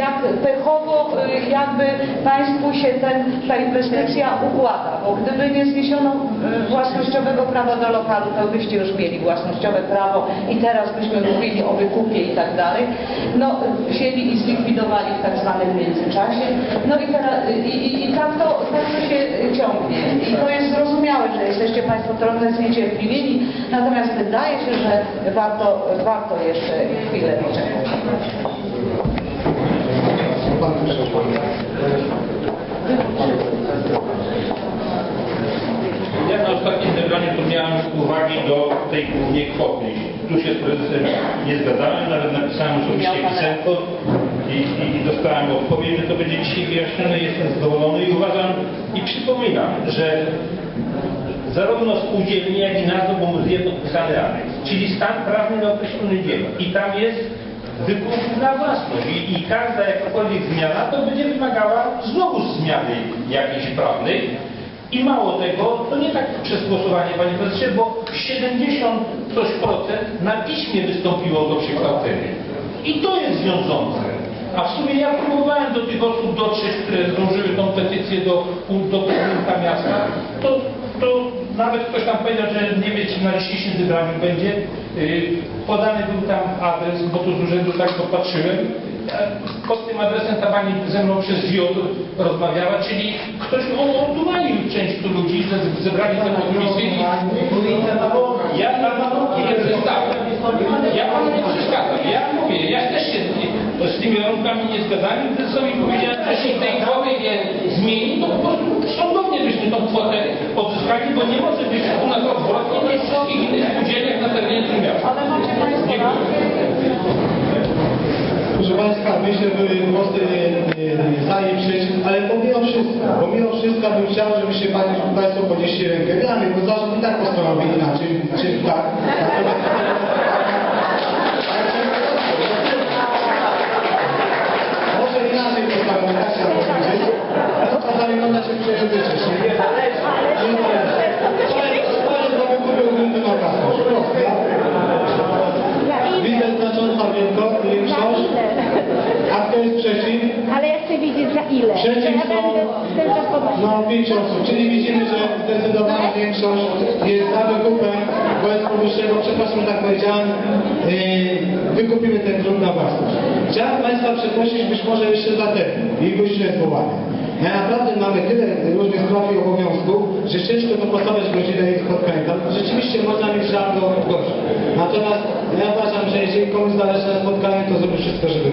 jak pechowo y, jakby Państwu się ten, ta inwestycja układa, bo gdyby nie zniesiono y, własnościowego prawa do lokalu, to byście już mieli własnościowe prawo i teraz byśmy mówili o wykupie i tak dalej. No, wzięli i zlikwidowali w tak zwanym międzyczasie. No i, teraz, i, i, i tak, to, tak to się ciągnie. I to jest zrozumiałe, że jesteście Państwo trochę zniecierpliwieni, natomiast wydaje się, że warto, warto jeszcze chwilę poczekać. Ja na ostatnim zebraniu to miałem uwagi do tej głównie kwoty. Tu się z prezesem nie zgadzałem, nawet napisałem osobiście pisemko i, i, i dostałem odpowiedź, że to będzie dzisiaj wyjaśnione. Jestem zadowolony i uważam i przypominam, że zarówno spółdzielnie, jak i nazwa, bo muzeum podpisany aneks, czyli stan prawny na określony dzieło. I tam jest wykup na własność I, i każda jakakolwiek zmiana to będzie wymagała znowu zmiany jakiejś prawnej. I mało tego, to nie tak przez głosowanie, panie prezesie, bo 70 coś procent na piśmie wystąpiło do przekształcenia. I to jest wiążące. A w sumie ja próbowałem do tych osób dotrzeć, które zdążyły tą petycję do, do miasta, to, to nawet ktoś tam powiedział, że nie wie, czy na dzisiejszym zebraniu będzie. Yy, podany był tam adres, bo tu z urzędu tak popatrzyłem. E, Pod tym adresem ta pani ze mną przez WIO rozmawiała, czyli ktoś odwalił część tu ludzi, że zebrali tę komisję i ja na nie przestałem. Ja panu nie przeszkadzam. Ja mówię, ja też się z, z tymi warunkami nie zgadzałem. Prezesowi powiedziałem, że jeśli tej kwoty nie zmieni, to po prostu sądownie byśmy tą kwotę odzyskali, bo nie może być u nas odwrotnie niż w innych spółdzielniach na terenie Trójmiasta. Ale macie Państwo. Proszę Państwa, myślę, że były głosy e, e, za i przeciw, ale pomimo wszystko, pomimo wszystko bym chciał, żebyście Państwo podnieśli rękę dla mnie, bo zarząd i tak postanowił inaczej, czy tak. Natomiast, może inaczej postanowił, tak chciałem powiedzieć. To czasami można się przejeżdżać. Powiem, że wykupił grunty na własność. Proste. Widzę znacząca wielko- większość. A kto jest przeciw? Ale ja chcę wiedzieć za ile. Przeciw są no, pięć osób, czyli widzimy, że zdecydowana większość jest za wykupem wobec powyższego, przepraszam, tak powiedziałem, yy, wykupimy ten grunt na własność. Chciałem Państwa przeprosić być może jeszcze za termin i gościnne zwołanie. Ja naprawdę mamy tyle różnych spraw i obowiązków, że ciężko to pasować godzinę i spotkanie. Tam rzeczywiście można mieć żadną gość. Natomiast ja uważam, że jeżeli komuś zależy na spotkaniu, to zrobi wszystko, żeby